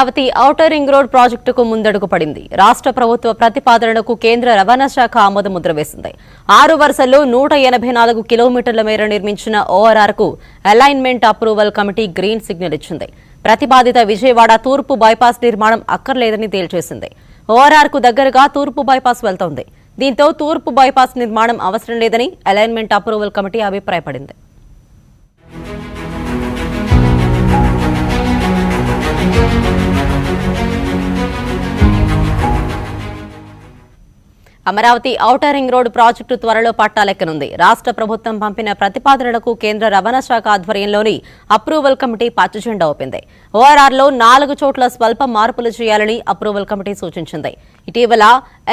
Amaravati outer ring road ప్రాజెక్టుకు ముందడుగు పడింది రాష్ట్ర ప్రభుత్వ ప్రతిపాదనలకు కేంద్ర రవాణా శాఖ ఆమోద ముద్ర వేసింది. ఆరు వరుసల్లో నూట ఎనభై నాలుగు కిలోమీటర్ల మేర నిర్మించిన ఓఆర్ఆర్కు alignment approval committee green signal ఇచ్చింది. ప్రతిపాదిత విజయవాడ తూర్పు బైపాస్ నిర్మాణం అక్కర్లేదని తేల్చేసింది. ఓఆర్ఆర్కు దగ్గరగా తూర్పు బైపాస్ వెళ్తోంది. దీంతో తూర్పు బైపాస్ నిర్మాణం అవసరం లేదని అలైన్మెంట్ అప్రూవల్ కమిటీ అభిప్రాయపడింది. Amaravati outer ring road project త్వరలో పట్టాలెక్కనుంది రాష్ట్ర ప్రభుత్వం పంపిన ప్రతిపాదనలకు కేంద్ర రవాణా శాఖ ఆధ్వర్యంలోని అప్రూవల్ కమిటీ పచ్చజెండా ఊపింది. ఓఆర్ఆర్లో నాలుగు చోట్ల స్వల్ప మార్పులు చేయాలని అప్రూవల్ కమిటీ సూచించింది. ఇటీవల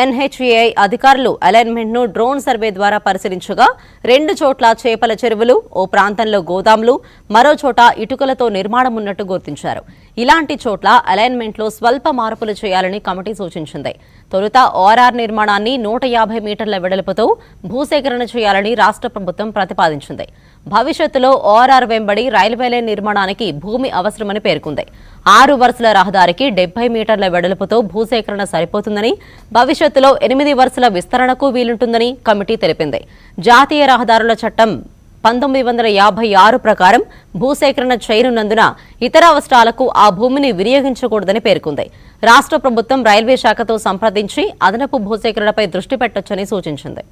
ఎన్హెచ్ఏఐ అధికారులు అలైన్మెంట్ను డ్రోన్ సర్వే ద్వారా పరిశీలించగా రెండు చోట్ల చేపల చెరువులు ఓ ప్రాంతంలో గోదాములు మరో చోట ఇటుకలతో నిర్మాణం ఉన్నట్టు గుర్తించారు. ఇలాంటి చోట్ల అలైన్మెంట్లో స్వల్ప మార్పులు చేయాలని కమిటీ సూచించింది. తొలుత ఓఆర్ఆర్ నిర్మాణాన్ని నూట యాభై మీటర్ల వెడల్పుతో భూసేకరణ చేయాలని రాష్ట్ర ప్రభుత్వం ప్రతిపాదించింది. భవిష్యత్తులో ఓఆర్ఆర్ వెంబడి రైల్వే లైన్ నిర్మాణానికి భూమి అవసరమని పేర్కొంది. ఆరు వరుసల రహదారికి డెబ్బై మీటర్ల వెడల్పుతో భూసేకరణ సరిపోతుందని భవిష్యత్తులో ఎనిమిది వరుసల విస్తరణకు వీలుంటుందని కమిటీ తెలిపింది. జాతీయ రహదారుల చట్టం పంతొమ్మిది వందల యాభై ఆరు ప్రకారం భూసేకరణ చేయనున్నందున ఇతర అవసరాలకు ఆ భూమిని వినియోగించకూడదని పేర్కొంది. రాష్ట్ర ప్రభుత్వం రైల్వే శాఖతో సంప్రదించి అదనపు భూసేకరణపై దృష్టి పెట్టొచ్చని సూచించింది.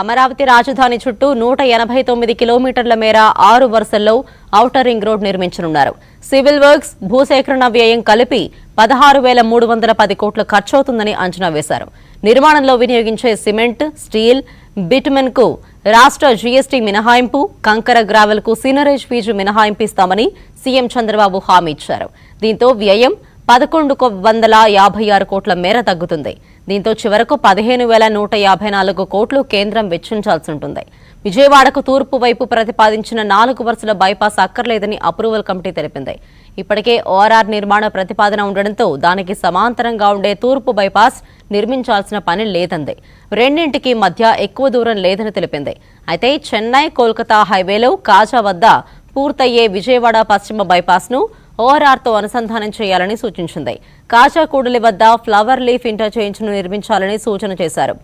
అమరావతి రాజధాని చుట్టూ నూట ఎనభై తొమ్మిది కిలోమీటర్ల మేర ఆరు వరుసల్లో ఔటర్ రింగ్ రోడ్ నిర్మించనున్నారు. సివిల్ వర్క్స్ భూసేకరణ వ్యయం కలిపి పదహారు వేల మూడు వందల పది కోట్లు ఖర్చవుతుందని అంచనా వేశారు. నిర్మాణంలో వినియోగించే సిమెంట్ స్టీల్ బిట్మెన్కు రాష్ట్ర జీఎస్టీ మినహాయింపు కంకర గ్రావెల్కు సీనరేజ్ ఫీజు మినహాయింపు ఇస్తామని సీఎం చంద్రబాబు హామీ ఇచ్చారు. దీంతో వ్యయం పదకొండు వందల యాభై ఆరు కోట్ల మేర తగ్గుతుంది. దీంతో చివరకు పదిహేను వేల నూట యాభై నాలుగు కోట్లు కేంద్రం వెచ్చించాల్సి ఉంటుంది విజయవాడకు తూర్పు వైపు ప్రతిపాదించిన నాలుగు వరుసల బైపాస్ అక్కర్లేదని అప్రూవల్ కమిటీ తెలిపింది. ఇప్పటికే ఓఆర్ఆర్ నిర్మాణ ప్రతిపాదన ఉండడంతో దానికి సమాంతరంగా ఉండే తూర్పు బైపాస్ నిర్మించాల్సిన పని లేదంది. రెండింటికి మధ్య ఎక్కువ దూరం లేదని తెలిపింది. అయితే చెన్నై కోల్కతా హైవేలో కాజా వద్ద పూర్తయ్యే విజయవాడ పశ్చిమ బైపాస్ను ఓఆర్ఆర్తో అనుసంధానం చేయాలని సూచించింది. కాచాకూడలి వద్ద ఫ్లవర్ లీఫ్ ఇంటర్చేంజ్ను నిర్మించాలని సూచన చేశారు.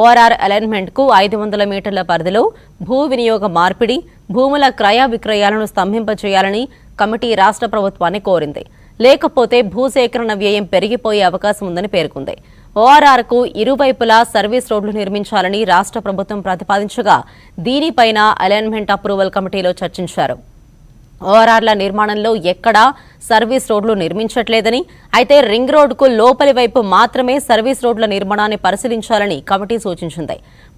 ఓఆర్ఆర్ అలైన్మెంట్కు ఐదు వందల మీటర్ల పరిధిలో భూ వినియోగ మార్పిడి భూముల క్రయ విక్రయాలను స్తంభింపచేయాలని కమిటీ రాష్ట్ర ప్రభుత్వాన్ని కోరింది. లేకపోతే భూసేకరణ వ్యయం పెరిగిపోయే అవకాశం ఉందని పేర్కొంది. ఓఆర్ఆర్కు ఇరువైపులా సర్వీస్ రోడ్లు నిర్మించాలని రాష్ట్ర ప్రభుత్వం ప్రతిపాదించగా దీనిపైన అలైన్మెంట్ అప్రూవల్ కమిటీలో చర్చించారు. ఓఆర్ఆర్ల నిర్మాణంలో ఎక్కడా సర్వీస్ రోడ్లు నిర్మించట్లేదని అయితే రింగ్ రోడ్డుకు లోపలి వైపు మాత్రమే సర్వీస్ రోడ్ల నిర్మాణాన్ని పరిశీలించాలని కమిటీ సూచించింది.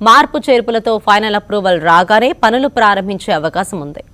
మార్పు చేర్పులతో ఫైనల్ అప్రూవల్ రాగానే పనులు ప్రారంభించే అవకాశం ఉంది.